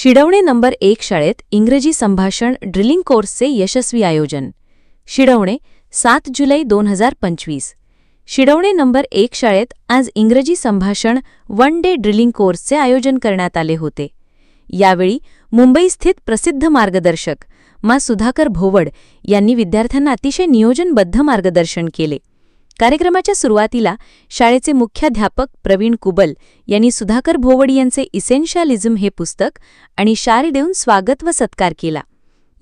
शिडवणे number एक शाळेत इंग्रजी संभाषण ड्रिलिंग कोर्सचे यशस्वी आयोजन. शिडवणे सात जुलै दोन हजार पंचवीस. शिडवणे नंबर एक शाळेत आज इंग्रजी संभाषण वन डे ड्रिलिंग कोर्सचे आयोजन करण्यात आले होते. यावेळी मुंबईस्थित प्रसिद्ध मार्गदर्शक मा सुधाकर भोवड यांनी विद्यार्थ्यांना अतिशय नियोजनबद्ध मार्गदर्शन केले. कार्यक्रमाच्या सुरुवातीला शाळेचे मुख्याध्यापक प्रवीण कुबल यांनी सुधाकर भोवड यांचे इसेन्शियालिझम हे पुस्तक आणि शाल देऊन स्वागत व सत्कार केला.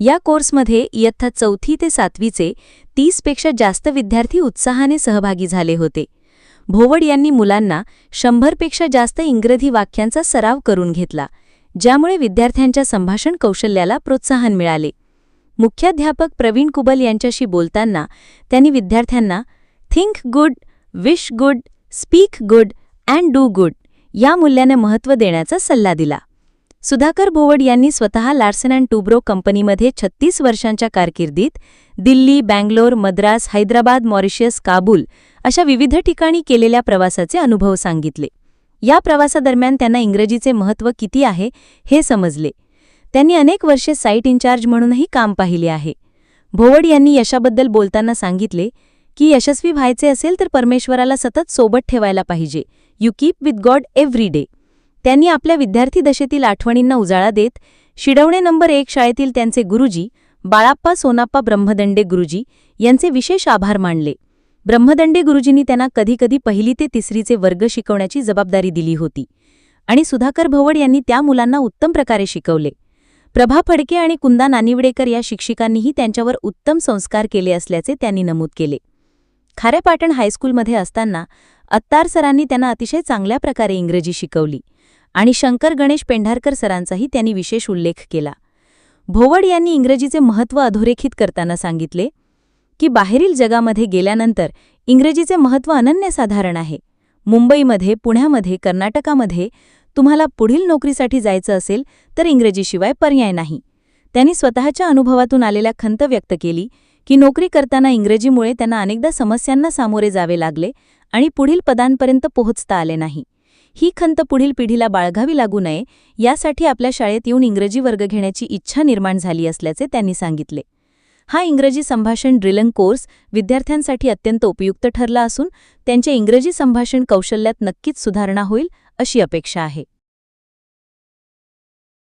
या कोर्समध्ये इयत्ता चौथी ते सातवीचे तीसपेक्षा जास्त विद्यार्थी उत्साहाने सहभागी झाले होते. भोवड यांनी मुलांना शंभरपेक्षा जास्त इंग्रजी वाक्यांचा सराव करून घेतला ज्यामुळे विद्यार्थ्यांच्या संभाषण कौशल्याला प्रोत्साहन मिळाले. मुख्याध्यापक प्रवीण कुबल यांच्याशी बोलताना त्यांनी विद्यार्थ्यांना think good wish good speak good and do good या मूल्याने महत्त्व देण्याचा सल्ला दिला. सुधाकर भोवड यांनी स्वतः लार्सन अँड टुब्रो कंपनीमध्ये छत्तीस वर्षांच्या कारकिर्दीत दिल्ली बँगलोर मद्रास हैदराबाद मॉरिशियस काबूल अशा विविध ठिकाणी केलेल्या प्रवासाचे अनुभव सांगितले. या प्रवासादरम्यान त्यांना इंग्रजीचे महत्त्व किती आहे हे समजले. त्यांनी अनेक वर्षे साईट इन्चार्ज म्हणूनही काम पाहिले आहे. भोवड यांनी यशाबद्दल बोलताना सांगितले की यशस्वी व्हायचे असेल तर परमेश्वराला सतत सोबत ठेवायला पाहिजे. You keep with God every day त्यांनी आपल्या विद्यार्थी दशेतील आठवणींना उजाळा देत शिडवणे नंबर एक शाळेतील त्यांचे गुरुजी बाळाप्पा सोनाप्पा ब्रह्मदंडे गुरुजी यांचे विशेष आभार मानले. ब्रह्मदंडे गुरुजींनी त्यांना कधीकधी पहिली ते तिसरीचे वर्ग शिकवण्याची जबाबदारी दिली होती. आणि सुधाकर भवड यांनी त्या मुलांना उत्तम प्रकारे शिकवले. प्रभा फडके आणि कुंदा नानिवडेकर या शिक्षिकांनीही त्यांच्यावर उत्तम संस्कार केले असल्याचे त्यांनी नमूद केले. खारेपाटण हायस्कूलमध्ये असताना अत्तार सरांनी त्यांना अतिशय चांगल्या प्रकारे इंग्रजी शिकवली आणि शंकर गणेश पेंढारकर सरांचाही त्यांनी विशेष उल्लेख केला. भोवड यांनी इंग्रजीचे महत्त्व अधोरेखित करताना सांगितले की बाहेरील जगामध्ये गेल्यानंतर इंग्रजीचे महत्त्व अनन्यसाधारण आहे. मुंबईमध्ये पुण्यामध्ये कर्नाटकामध्ये तुम्हाला पुढील नोकरीसाठी जायचं असेल तर इंग्रजीशिवाय पर्याय नाही. त्यांनी स्वतःच्या अनुभवातून आलेल्या खंत व्यक्त केली की नोकरी करताना इंग्रजीमुळे त्यांना अनेकदा समस्यांना सामोरे जावे लागले आणि पुढील पदांपर्यंत पोहोचता आले नाही. ही खंत पुढील पिढीला बाळगावी लागू नये यासाठी आपल्या शाळेत येऊन इंग्रजी वर्ग घेण्याची इच्छा निर्माण झाली असल्याचे त्यांनी सांगितले. हा इंग्रजी संभाषण ड्रिलंग कोर्स विद्यार्थ्यांसाठी अत्यंत उपयुक्त ठरला असून त्यांच्या इंग्रजी संभाषण कौशल्यात नक्कीच सुधारणा होईल अशी अपेक्षा आहे.